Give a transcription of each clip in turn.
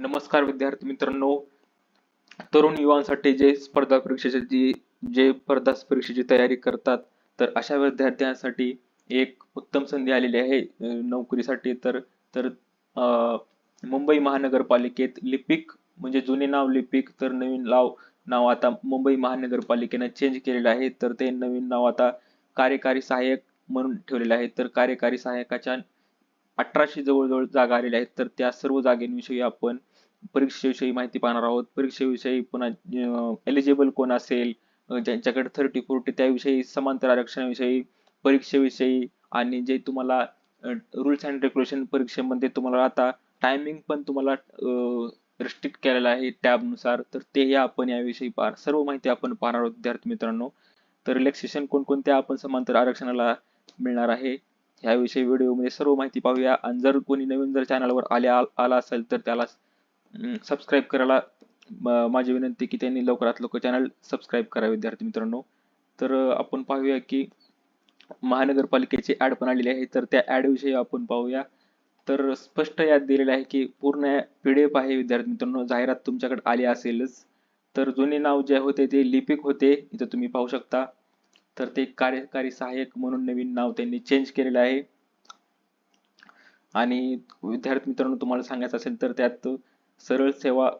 नमस्कार विद्यार्थी मित्रांनो. तरुण युवांसाठी जे स्पर्धा परीक्षेची जी जे स्पर्धा परीक्षेची तयारी करतात तर अशा विद्यार्थ्यांसाठी एक उत्तम संधी आलेली आहे. नोकरीसाठी तर तर मुंबई महानगरपालिकेत लिपिक म्हणजे जुने नाव लिपिक तर नवीन नाव नाव आता मुंबई महानगरपालिकेने चेंज केलेलं आहे. तर ते नवीन नाव आता कार्यकारी सहाय्यक म्हणून ठेवलेले आहे. तर कार्यकारी सहाय्यकाच्या अठराशे जवळजवळ जागा आलेल्या आहेत. तर त्या सर्व जागेंविषयी आपण परीक्षेविषयी माहिती पाहणार आहोत. परीक्षेविषयी पुन्हा एलिजिबल कोण असेल ज्यांच्याकडे थर्टी फोर्टी त्याविषयी समांतर आरक्षणाविषयी परीक्षेविषयी आणि जे तुम्हाला रुल्स अँड रेग्युलेशन परीक्षेमध्ये तुम्हाला आता टायमिंग पण तुम्हाला रिस्ट्रिक्ट केलेला आहे टॅबनुसार तर तेही आपण याविषयी पार सर्व माहिती आपण पाहणार आहोत विद्यार्थी मित्रांनो. तर रिलॅक्सेशन कोणकोणत्या आपण समांतर आरक्षणाला मिळणार आहे ह्याविषयी व्हिडिओमध्ये सर्व माहिती पाहूया. आणि जर कोणी नवीन जर चॅनलवर आले आला असेल तर त्याला सबस्क्राईब करायला माझी विनंती की त्यांनी लवकरात लवकर चॅनल सबस्क्राईब करा विद्यार्थी मित्रांनो. तर आपण पाहूया की महानगरपालिकेची ऍड पण आलेली आहे. तर त्या ऍड विषयी आपण पाहूया. तर स्पष्ट यात दिलेलं आहे की पूर्ण पीडीएफ आहे विद्यार्थी मित्रांनो. जाहिरात तुमच्याकडे आली असेलच. तर जुने नाव जे होते ते लिपिक होते. इथं तुम्ही पाहू शकता. तर ते कार्यकारी सहाय्यक म्हणून नवीन नाव त्यांनी चेंज केलेलं आहे. आणि विद्यार्थी मित्रांनो तुम्हाला सांगायचं असेल तर त्यात सरळ सेवा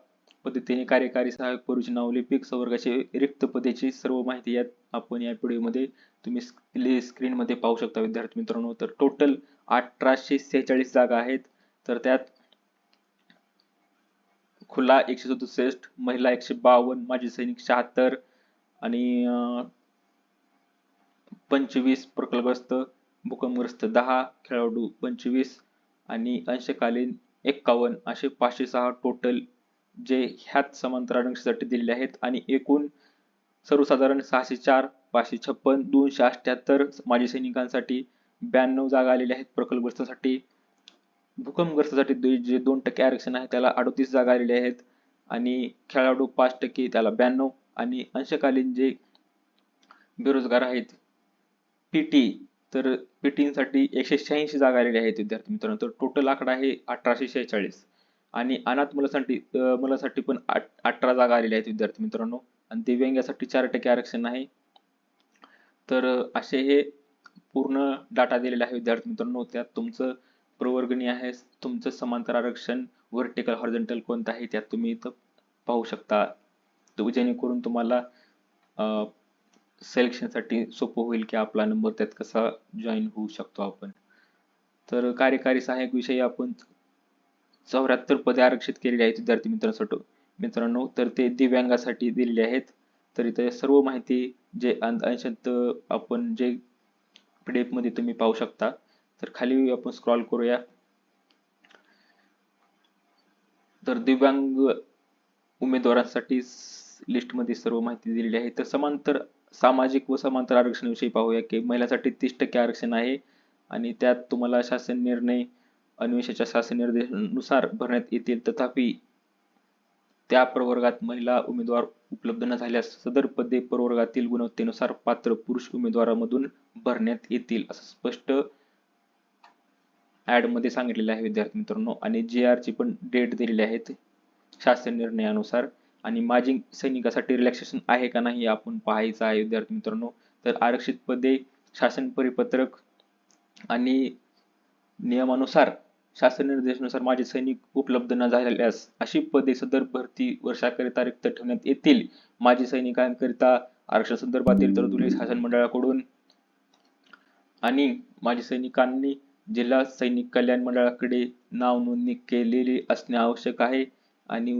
पद्धतीने कार्यकारी सहाय्यक परूचे नाव लिपिक संवर्गाचे रिक्त पदेची सर्व माहिती यात आपण या व्हिडिओमध्ये तुम्ही स्क्रीन मध्ये पाहू शकता विद्यार्थी मित्रांनो. तर टोटल अठराशे सेहेचाळीस जागा आहेत. तर त्यात खुला एकशे सदुसष्ट महिला एकशे बावन्न माजी सैनिक शहात्तर आणि पंचवीस प्रकल्पग्रस्त भूकंपग्रस्त दहा खेळाडू पंचवीस आणि अंशकालीन एक्कावन्न असे पाचशे सहा टोटल जे ह्यात समांतर आरक्षणासाठी दिलेले आहेत. आणि एकूण सर्वसाधारण सहाशे चार पाचशे छप्पन दोनशे अठ्ठ्याहत्तर माजी सैनिकांसाठी ब्याण्णव जागा आलेल्या आहेत. प्रकल्पग्रस्तासाठी भूकंपग्रस्तासाठी जे दोन टक्के आरक्षण आहे त्याला अडतीस जागा आलेल्या आहेत. आणि खेळाडू पाच टक्के त्याला ब्याण्णव. आणि अंशकालीन जे बेरोजगार आहेत पीटी तर PT साठी एकशे शहाऐंशी जागा आलेल्या आहेत विद्यार्थी मित्रांनो. तर टोटल आकडा आहे अठराशे शेहेचाळीस. आणि अनाथ मुलासाठी मुलासाठी पण आठ- अठरा जागा आलेल्या आहेत विद्यार्थी मित्रांनो. आणि दिव्यांगासाठी चार टक्के आरक्षण आहे. तर असे हे पूर्ण डाटा दिलेला आहे विद्यार्थी मित्रांनो. त्यात तुमचं प्रवर्गणी आहे तुमचं समांतर आरक्षण व्हर्टिकल हॉर्जेंटल कोणतं आहे त्यात तुम्ही इथं पाहू शकता. तो जेणेकरून तुम्हाला सेलेक्शनसाठी सोपं होईल की आपला नंबर त्यात कसा जॉईन होऊ शकतो आपण. तर कार्यकारी सहाय्यक विषयी आपण चौऱ्याहत्तर पदे आरक्षित केलेली आहेत विद्यार्थी मित्रांसाठी मित्रांनो तर ते दिव्यांगासाठी दिलेले आहेत. तर इथे सर्व माहिती जे अंशत आपण जे पीडीएफ तुम्ही पाहू शकता तर खाली आपण स्क्रॉल करूया. तर दिव्यांग उमेदवारांसाठी लिस्टमध्ये सर्व माहिती दिलेली आहे. तर समांतर सामाजिक व समांतर आरक्षणाविषयी पाहूया की महिलांसाठी तीस टक्के आरक्षण आहे आणि त्यात तुम्हाला शासन निर्णय अन्वेषाच्या शासन निर्देशानुसार भरण्यात येतील. तथापि त्या प्रवर्गात महिला उमेदवार उपलब्ध न झाल्यास सदर पदे प्रवर्गातील गुणवत्तेनुसार पात्र पुरुष उमेदवारामधून भरण्यात येतील असं स्पष्ट ऍडमध्ये आहे विद्यार्थी मित्रांनो. आणि जे आर ची पण डेट दिलेली आहेत शासन निर्णयानुसार. आणि माजी सैनिकासाठी रिलॅक्सेशन आहे का नाही हे आपण पाहायचं आहे विद्यार्थी मित्रांनो. तर आरक्षित पदे शासन परिपत्रक आणि नियमानुसार शासन निर्देशानुसार माजी सैनिक उपलब्ध न झाल्यास अशी पदे सदर भरती वर्षाकरिता रिक्त ठेवण्यात येतील. माजी सैनिकांकरिता आरक्षण संदर्भातील तरतुदी शासन मंडळाकडून आणि माजी सैनिकांनी जिल्हा सैनिक कल्याण मंडळाकडे नाव नोंदणी केलेली असणे आवश्यक आहे. आणि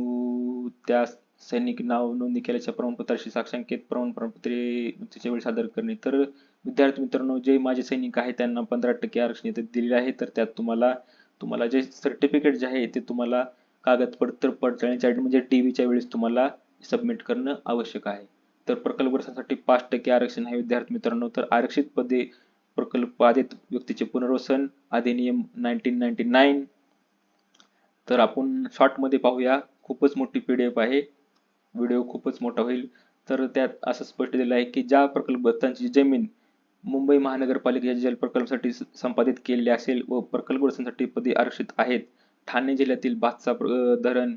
त्यास त्या सैनिक नाव नोंदणी केल्याच्या प्रमाणपत्राशी साक्षांकित प्रमाणपत्रे त्याच्या वेळी सादर करणे. तर विद्यार्थी मित्रांनो जे माझे सैनिक आहे त्यांना पंधरा टक्के आरक्षण येथे दिलेले आहे. तर त्यात तुम्हाला तुम्हाला जे सर्टिफिकेट जे आहे ते तुम्हाला कागदपत्र पडताळणीच्या म्हणजे टी व्हीच्या वेळेस तुम्हाला सबमिट करणं आवश्यक आहे. तर प्रकल्पग्रस्तांसाठी पाच टक्के आरक्षण आहे विद्यार्थी मित्रांनो. तर आरक्षित पदे प्रकल्प बाधित व्यक्तीचे पुनर्वसन अधिनियम नाईन्टीन नाईन्टी नाईन तर आपण शॉर्टमध्ये पाहूया. खूपच मोठी पीडीएफ आहे. व्हिडिओ खूपच मोठा होईल. तर त्यात असं स्पष्ट दिलं आहे की ज्या प्रकल्पग्रस्तांची जमीन मुंबई महानगरपालिकेच्या जल प्रकल्पासाठी संपादित केलेली असेल व प्रकल्पग्रस्तांसाठी पदे आरक्षित आहेत. ठाणे जिल्ह्यातील भातसा धरण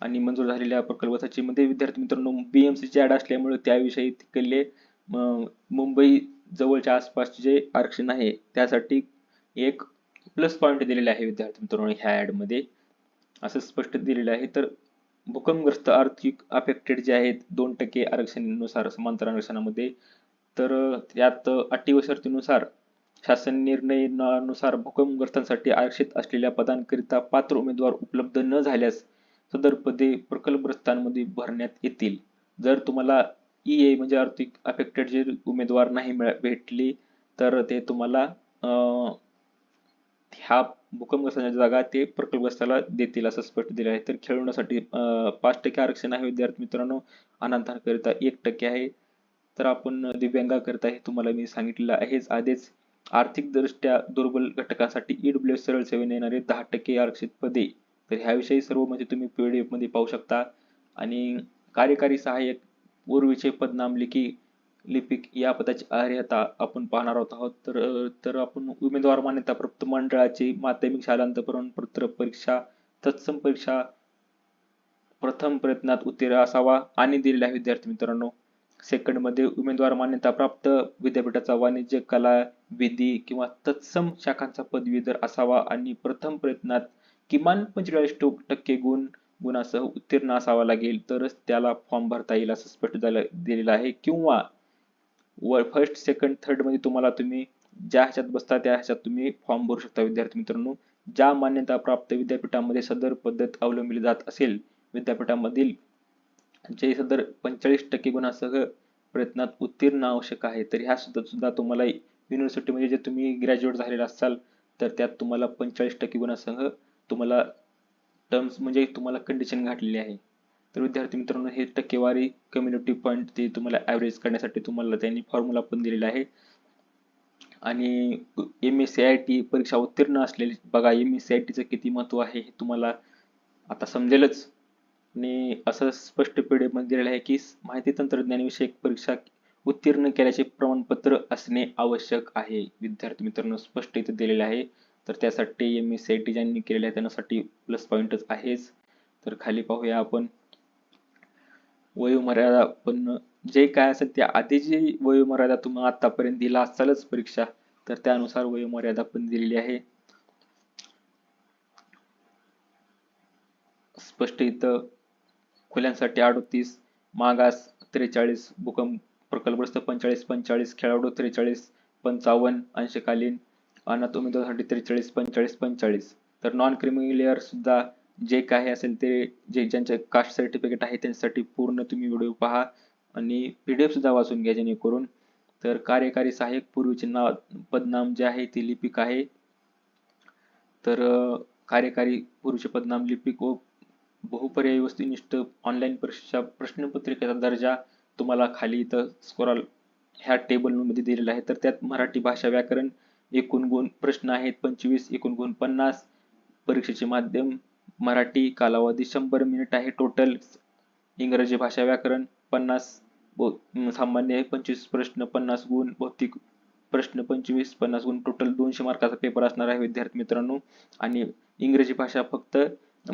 आणि मंजूर झालेल्या प्रकल्पासाठी मध्ये विद्यार्थी मित्रांनो बीएमसी ची ऍड असल्यामुळे त्याविषयी तिकडले मुंबई जवळच्या आसपासचे जे आरक्षण आहे त्यासाठी एक प्लस पॉईंट दिलेले आहे विद्यार्थी मित्रांनो ह्या ऍडमध्ये असं स्पष्ट दिलेलं आहे. तर भूकंपग्रस्त आर्थिक अफेक्टेड जे आहेत दोन टक्के आरक्षणानुसार समांतर आरक्षणामध्ये. तर यात अटी व शर्तीनुसार शासन निर्णयानुसार भूकंपग्रस्तांसाठी आरक्षित असलेल्या पदांकरिता पात्र उमेदवार उपलब्ध न झाल्यास सदर पदे प्रकल्पग्रस्तांमध्ये भरण्यात येतील. जर तुम्हाला ई ए म्हणजे आर्थिक अफेक्टेड जे उमेदवार नाही भेटली तर ते तुम्हाला ह्या भूकंपग्रस्तांच्या जागा ते प्रकल्पग्रस्ताला देतील असं स्पष्ट दिलं आहे. तर खेळवण्यासाठी पाच टक्के आरक्षण आहे. विद्यार्थी मित्रांनो अनाथांकरिता एक टक्के आहे. तर आपण दिव्यांगाकरिता हे तुम्हाला मी सांगितलेलं आहेच आधीच आर्थिक दृष्ट्या दुर्बल घटकांसाठी ईडब्ल्यू सरळ सेवेने येणारे दहा टक्के आरक्षित पदे. तर ह्याविषयी सर्व म्हणजे तुम्ही पीडीएफमध्ये पाहू शकता. आणि कार्यकारी सहाय्यक पूर्वीचे पदनामलिखी लिपिक या पदाची अर्हता आपण पाहणार आहोत तर तर आपण उमेदवार मान्यता प्राप्त मंडळाची माध्यमिक शालांत प्रमाणपत्र परीक्षा तत्सम परीक्षा प्रथम प्रयत्नात उत्तीर्ण असावा आणि दिलेला विद्यार्थी मित्रांनो सेकंडमध्ये उमेदवार मान्यता प्राप्त विद्यापीठाचा वाणिज्य कला विधी किंवा तत्सम शाखांचा पदवीधर असावा आणि प्रथम प्रयत्नात किमान पंचेचाळीस टक्के गुण गुणासह उत्तीर्ण असावा लागेल. तरच त्याला फॉर्म भरता येईल असं स्पष्ट झालं दिलेलं आहे. किंवा फर्स्ट सेकंड थर्डमध्ये तुम्हाला तुम्ही ज्या ह्याच्यात बसता त्या ह्याच्यात तुम्ही फॉर्म भरू शकता विद्यार्थी मित्रांनो. ज्या मान्यता प्राप्त विद्यापीठामध्ये सदर पद्धत अवलंबली जात असेल विद्यापीठामधील जे सदर पंचेचाळीस टक्के गुणासह प्रयत्नात उत्तीर्ण आवश्यक आहे तर ह्या सुद्धा सुद्धा तुम्हाला युनिव्हर्सिटीमध्ये जे तुम्ही ग्रॅज्युएट झालेला असाल तर त्यात तुम्हाला पंचेचाळीस टक्के गुणासह तुम्हाला टर्म्स म्हणजे तुम्हाला कंडिशन घातलेली आहे. तर विद्यार्थी मित्रांनो हे टक्केवारी कम्युनिटी पॉईंट ते तुम्हाला ॲव्हरेज करण्यासाठी तुम्हाला त्यांनी फॉर्म्युला पण दिलेला आहे. आणि M S C I T परीक्षा उत्तीर्ण असलेली बघा एम एस सी आय टीचं किती महत्त्व आहे हे तुम्हाला आता समजेलच. आणि असं स्पष्ट पिढीमध्ये दिलेलं आहे की माहिती तंत्रज्ञानविषयक परीक्षा उत्तीर्ण केल्याचे प्रमाणपत्र असणे आवश्यक आहे. विद्यार्थी मित्रांनो स्पष्ट इथे दिलेले आहे. तर त्यासाठी M S C I T ज्यांनी केलेलं आहे त्यांच्यासाठी प्लस पॉईंटच आहेच. तर खाली पाहूया आपण. वयोमर्यादा पण जे काय असेल त्या आधी जी वयोमर्यादा तुम्ही आतापर्यंत दिला असालच परीक्षा तर त्यानुसार वयोमर्यादा पण दिलेली आहे. स्पष्ट इथं खुल्यांसाठी अडोतीस मागास त्रेचाळीस भूकंप प्रकल्पग्रस्त पंचाळीस पंचाळीस खेळाडू त्रेचाळीस पंचावन्न अंशकालीन अनाथ उमेदवारासाठी त्रेचाळीस पंचाळीस पंचाळीस तर नॉन क्रिमिलेअर सुद्धा जे काही असेल ते जे ज्यांचे कास्ट सर्टिफिकेट आहे त्यांच्यासाठी पूर्ण तुम्ही व्हिडिओ पहा आणि पीडीएफ सुद्धा वाचून घ्या जेणेकरून तर कार्यकारी सहाय्यक पूर्वीचे नाव पदनाम जे आहे ते लिपिक आहे. तर कार्यकारी पूर्वीचे पदनाम लिपिक व बहुपर्यायी वस्तुनिष्ठ ऑनलाईन परीक्षा प्रश्नपत्रिकेचा दर्जा तुम्हाला खाली इथं स्कोरल ह्या टेबलमध्ये दिलेला आहे. तर त्यात मराठी भाषा व्याकरण एकूण गुण प्रश्न आहेत पंचवीस एकूण गुण पन्नास परीक्षेचे माध्यम मराठी कालावधी शंभर मिनिट आहे. टोटल इंग्रजी भाषा व्याकरण पन्नास सामान्य पंचवीस प्रश्न पन्नास गुण भौतिक प्रश्न पंचवीस पन्नास गुण टोटल दोनशे मार्काचा पेपर असणार आहे विद्यार्थी मित्रांनो. आणि इंग्रजी भाषा फक्त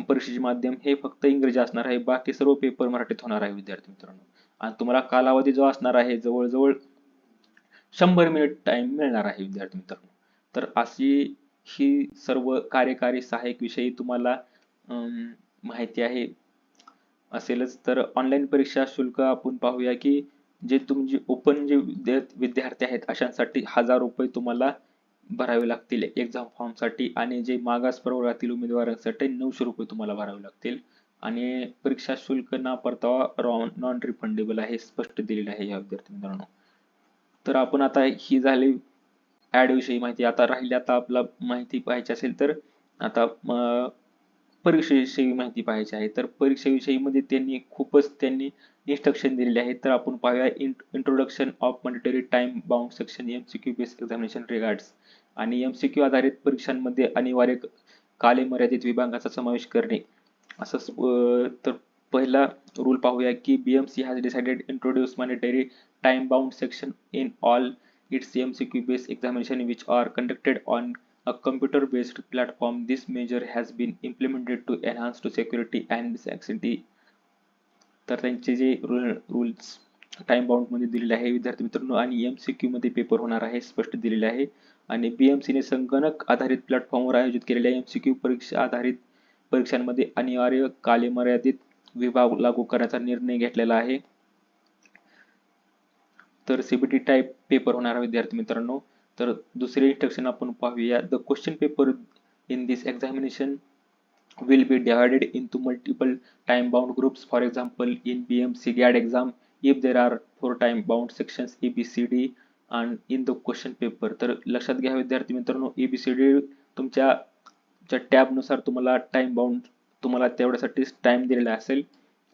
परीक्षेचे माध्यम हे फक्त इंग्रजी असणार आहे. बाकी सर्व पेपर मराठीत होणार आहे विद्यार्थी मित्रांनो. आणि तुम्हाला कालावधी जो असणार आहे जवळजवळ शंभर मिनिट टाइम मिळणार आहे विद्यार्थी मित्रांनो. तर अशी ही सर्व कार्यकारी सहाय्यक विषयी तुम्हाला माहिती आहे. असेलच. तर ऑनलाईन परीक्षा शुल्क आपण पाहूया की जे तुमचे ओपन जे विद्यार्थी आहेत अशांसाठी हजार रुपये तुम्हाला भरावे लागतील. एक्झाम फॉर्मसाठी आणि जे मागास प्रवर्गातील उमेदवारांसाठी नऊशे रुपये तुम्हाला भरावे लागतील. आणि परीक्षा शुल्क ना परतावा नॉन रिफंडेबल आहे स्पष्ट दिलेलं आहे या विद्यार्थी मित्रांनो. तर आपण आता ही झाली ऍड विषयी माहिती. आता राहिली आता आपला माहिती पाहायची असेल तर आता परीक्षेविषयी माहिती पाहायची आहे. तर परीक्षेविषयी मध्ये त्यांनी खूपच त्यांनी इन्स्ट्रक्शन दिलेले आहेत तर आपण पाहूया introduction of mandatory time bound section M C Q base examination regards आणि एम सी क्यू आधारित परीक्षांमध्ये अनिवार्य कालमर्यादित विभागाचा समावेश करणे. असं तर पहिला रूल पाहूया की B M C has decided introduce mandatory time bound section in all its M C Q base examination which are conducted on a computer based platform this measure has been implemented to enhance to security and security. तर त्यांचे जे rules time बाउंडमध्ये दिलेले आहे विद्यार्थी मित्रांनो आणि MCQ मध्ये paper होणार आहे स्पष्ट दिलेले आहे. आणि बीएमसी ने संगणक आधारित प्लॅटफॉर्मवर आयोजित केलेल्या एमसीक्यू परीक्षा आधारित परीक्षांमध्ये अनिवार्य कालमर्यादित विभाग लागू करण्याचा निर्णय घेतलेला आहे. तर सीबीटी टाईप पेपर होणार आहे विद्यार्थी मित्रांनो. तर दुसरे इंस्ट्रक्शन आपण पाहूया the question paper in this examination will be divided into multiple time bound groups for example in BMC GAD exam if there are four time bound sections ABCD and in the question paper तर लक्षात घ्या विद्यार्थी मित्रांनो ABCD तुमच्या टॅबनुसार तुम्हाला time bound तुम्हाला तेवढ्यासाठी time दिलेला असेल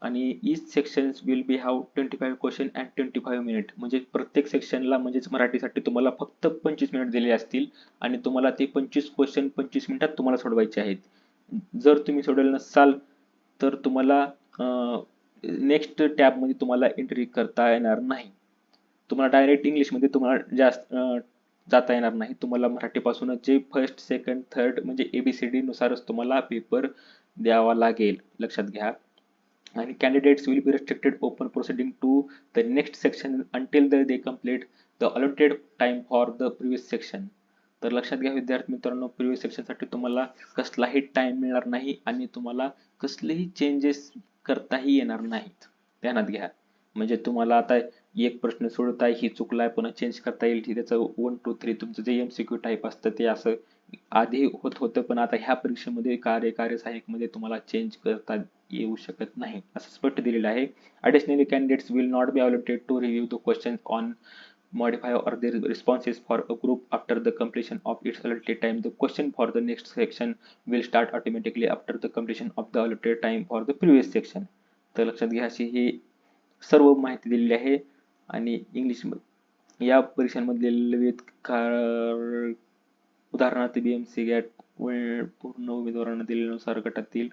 आणि each section will be have twenty five question and twenty five minute म्हणजे प्रत्येक सेक्शनला म्हणजेच मराठीसाठी तुम्हाला फक्त पंचवीस मिनिट दिले असतील आणि तुम्हाला ते पंचवीस क्वेश्चन पंचवीस मिनिटात तुम्हाला सोडवायचे आहेत. जर तुम्ही सोडवले नसाल तर तुम्हाला नेक्स्ट टॅबमध्ये तुम्हाला एंट्री करता येणार नाही. तुम्हाला डायरेक्ट इंग्लिशमध्ये तुम्हाला जास्त जाता येणार नाही. तुम्हाला मराठीपासूनच जे फर्स्ट सेकंड थर्ड म्हणजे ए बी सी डी नुसारच तुम्हाला पेपर द्यावा लागेल. लक्षात घ्या. And candidates will be restricted open proceeding to the next section until the, they complete the allotted time for the previous section तर लक्षात घ्या विद्यार्थी मित्रांनो प्रिव्हियस सेक्शनसाठी तुम्हाला कसलाही टाइम मिळणार नाही आणि तुम्हाला कसलेही चेंजेस करताही येणार नाहीत ध्यानात घ्या म्हणजे तुम्हाला आता एक प्रश्न सोडताय ही चुकलाय पुन्हा चेंज करता येईल त्याचं वन टू थ्री तुमचं जे एमसीक्यू टाईप असतं ते असं आधी होत होतं पण आता ह्या परीक्षेमध्ये कार्य कार्य सहाय्यकमध्ये तुम्हाला चेंज करता येऊ शकत नाही असं स्पष्ट दिलेलं आहे additionally candidates will not be allotted to review the question on modify or their responses for a group after the completion of its allotted time the question for the next section will start automatically after the completion of the allotted time for the previous section तर लक्षात घ्या अशी ही सर्व माहिती दिलेली आहे आणि English या परीक्षांमधले विविध उदाहरणार्थ बीएमसी गॅट पूर्ण उमेदवारांना दिलेल्यानुसार गटातील.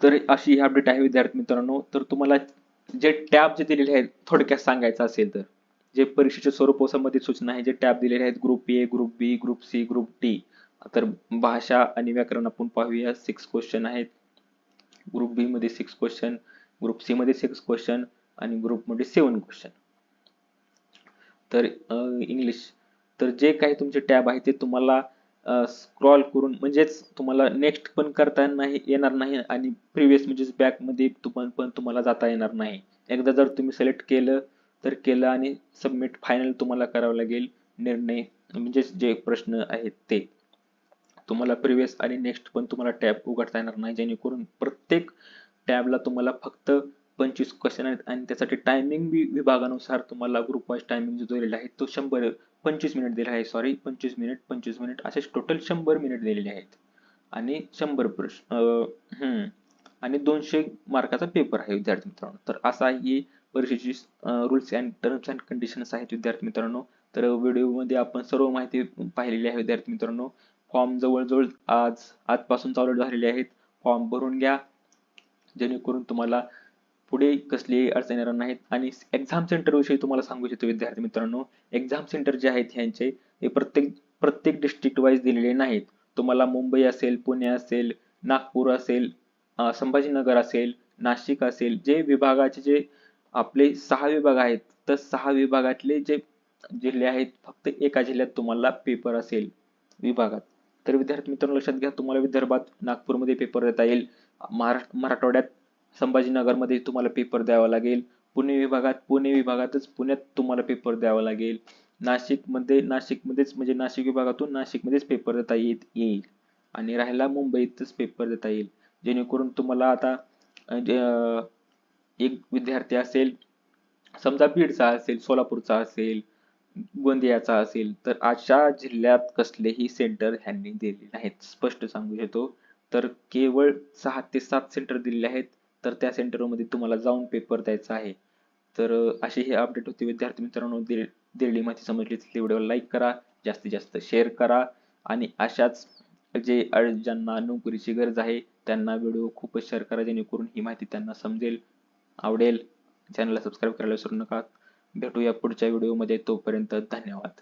तर अशी ही अपडेट आहे विद्यार्थी मित्रांनो. तर तुम्हाला जे टॅब जे दिलेले आहेत थोडक्यात सांगायचं असेल तर. जे परीक्षेच्या स्वरूप संबंधित सूचना आहे जे टॅब दिलेले आहेत group A group B group C group T तर भाषा आणि व्याकरण आपण पाहूया. सिक्स क्वेश्चन आहेत. ग्रुप बी मध्ये सिक्स क्वेश्चन ग्रुप सी मध्ये सिक्स क्वेश्चन आणि ग्रुपमध्ये सेवन क्वेश्चन तर इंग्लिश तर जे काही तुमचे टॅब आहे ते तुम्हाला स्क्रॉल करून म्हणजेच तुम्हाला नेक्स्ट पण करता नाही येणार नाही आणि प्रिव्हियस म्हणजेच बॅकमध्ये पण तुम्हाला जाता येणार नाही. एकदा जर तुम्ही सिलेक्ट केलं तर केलं आणि सबमिट फायनल तुम्हाला करावं लागेल. निर्णय म्हणजेच जे प्रश्न आहेत ते. तुम्हाला प्रिव्हियस आणि नेक्स्ट पण तुम्हाला टॅब उघडता येणार नाही. जेणेकरून प्रत्येक टॅबला तुम्हाला फक्त पंचवीस क्वेश्चन आहेत आणि त्यासाठी टायमिंग विभागानुसार तुम्हाला ग्रुप वाईज टायमिंग जो दिलेला आहे तो शंभर पंचवीस मिनिट दिला आहे. सॉरी पंचवीस मिनिट पंचवीस मिनिट असे टोटल शंभर मिनिट दिलेले आहेत. आणि शंभर प्रश्न हम्म आणि दोनशे मार्काचा पेपर आहे विद्यार्थी मित्रांनो. तर असा ही परीक्षेची rules and terms and conditions आहेत विद्यार्थी मित्रांनो. तर व्हिडिओमध्ये आपण सर्व माहिती पाहिलेली आहे विद्यार्थी मित्रांनो. फॉर्म जवळजवळ आज आजपासून चालू झालेले आहेत. फॉर्म भरून घ्या. जेणेकरून तुम्हाला पुढे कसलीही अडचण येणार नाहीत. आणि एक्झाम सेंटर विषयी तुम्हाला सांगू इच्छितो विद्यार्थी मित्रांनो एक्झाम सेंटर जे आहेत ह्यांचे हे प्रत्येक प्रत्येक डिस्ट्रिक्ट वाईज दिलेले नाहीत. तुम्हाला मुंबई असेल पुणे असेल नागपूर असेल संभाजीनगर असेल नाशिक असेल जे विभागाचे जे आपले सहा विभाग आहेत तर सहा विभागातले जे जिल्हे आहेत फक्त एका जिल्ह्यात तुम्हाला पेपर असेल विभागात. तर विद्यार्थी मित्रांनो लक्षात घ्या तुम्हाला विदर्भात नागपूरमध्ये पेपर देता येईल. महाराष्ट्र मराठवाड्यात संभाजीनगरमध्ये तुम्हाला पेपर द्यावा लागेल. पुणे विभागात पुणे विभागातच पुण्यात तुम्हाला पेपर द्यावा लागेल. नाशिकमध्ये नाशिकमध्येच म्हणजे नाशिक विभागातून नाशिकमध्येच पेपर देता येत येईल. आणि राहायला मुंबईतच पेपर देता येईल. जेणेकरून तुम्हाला आता एक विद्यार्थी असेल समजा बीडचा असेल सोलापूरचा असेल गोंदियाचा असेल तर अशा जिल्ह्यात कसलेही सेंटर ह्यांनी दिले नाहीत. स्पष्ट सांगू शकतो. तर केवळ सहा ते सात सेंटर दिलेले आहेत. तर त्या सेंटरमध्ये तुम्हाला जाऊन पेपर द्यायचा आहे. तर अशी ही अपडेट होती. विद्यार्थी मित्रांनो दिलेली माहिती समजली व्हिडिओला लाईक करा जास्तीत जास्त शेअर करा आणि अशाच जे ज्यांना नोकरीची गरज आहे त्यांना व्हिडिओ खूपच शेअर करा जेणेकरून ही माहिती त्यांना समजेल आवडेल. चॅनलला सबस्क्राईब करायला विसरू नका. भेटूया पुढच्या व्हिडिओमध्ये तोपर्यंत धन्यवाद.